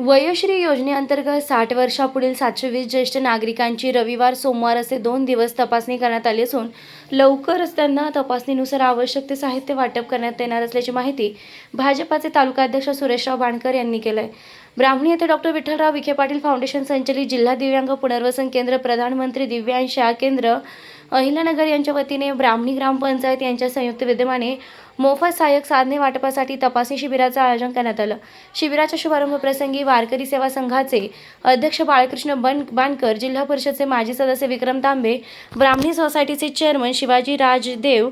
वयोश्री योजनेअंतर्गत साठ वर्षापुढील सातशे वीस ज्येष्ठ नागरिकांची रविवार सोमवार असे दोन दिवस तपासणी करण्यात आली असून लवकरच त्यांना तपासणीनुसार आवश्यक ते साहित्य वाटप करण्यात येणार असल्याची माहिती भाजपाचे तालुकाध्यक्ष सुरेशराव बाणकर यांनी केलं आहे ब्राह्मणी येथे डॉक्टर विठ्ठलराव विखे पाटील फाउंडेशन संचलित जिल्हा दिव्यांग पुनर्वसन केंद्र प्रधानमंत्री दिव्यांशा केंद्र अहिलानगर यांच्या वतीने ब्राह्मणी ग्रामपंचायत यांच्या संयुक्त विद्यमाने मोफत सहाय्यक साधने वाटपासाठी तपासणी शिबिराचं आयोजन करण्यात आलं. शिबिराच्या शुभारंभ प्रसंगी वारकरी सेवा संघाचे अध्यक्ष बाळकृष्ण बन बाणकर जिल्हा परिषदचे माजी सदस्य विक्रम तांबे ब्राह्मणी सोसायटीचे चेअरमन शिवाजी राजदेव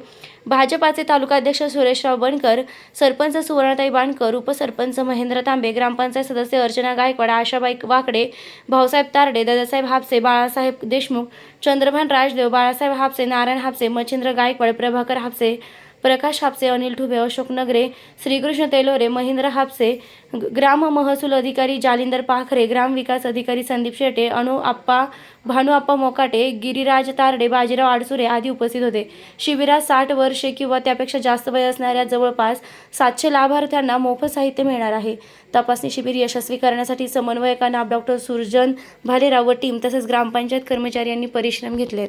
भाजपाचे तालुकाध्यक्ष सुरेशराव बनकर सरपंच सुवर्णताई बाणकर उपसरपंच महेंद्र तांबे ग्रामपंचायत सदस्य अर्चना गायकवाड आशाबाई वाकडे भाऊसाहेब तारडे दादासाहेब हापसे बाळासाहेब देशमुख चंद्रभान राजदेव बाळासाहेब हापसे नारायण हापसे मच्छिंद्र गायकवाड प्रभाकर हापसे प्रकाश हापसे अनिल ठुबे अशोक नगरे श्रीकृष्ण तेलोरे महेंद्र हापसे ग्राम महसूल अधिकारी जालिंदर पाखरे ग्राम विकास अधिकारी संदीप शेटे अनु आप्पा भानुआप्पा मोकाटे गिरिराज तारडे बाजीराव आडसुरे आदी उपस्थित होते. शिबिरात साठ वर्षे किंवा त्यापेक्षा जास्त वय असणाऱ्या जवळपास सातशे लाभार्थ्यांना मोफत साहित्य मिळणार आहे. तपासणी शिबिर यशस्वी करण्यासाठी समन्वयकांना डॉक्टर सुरजन भालेराव व टीम तसेच ग्रामपंचायत कर्मचारी यांनी परिश्रम घेतलेत.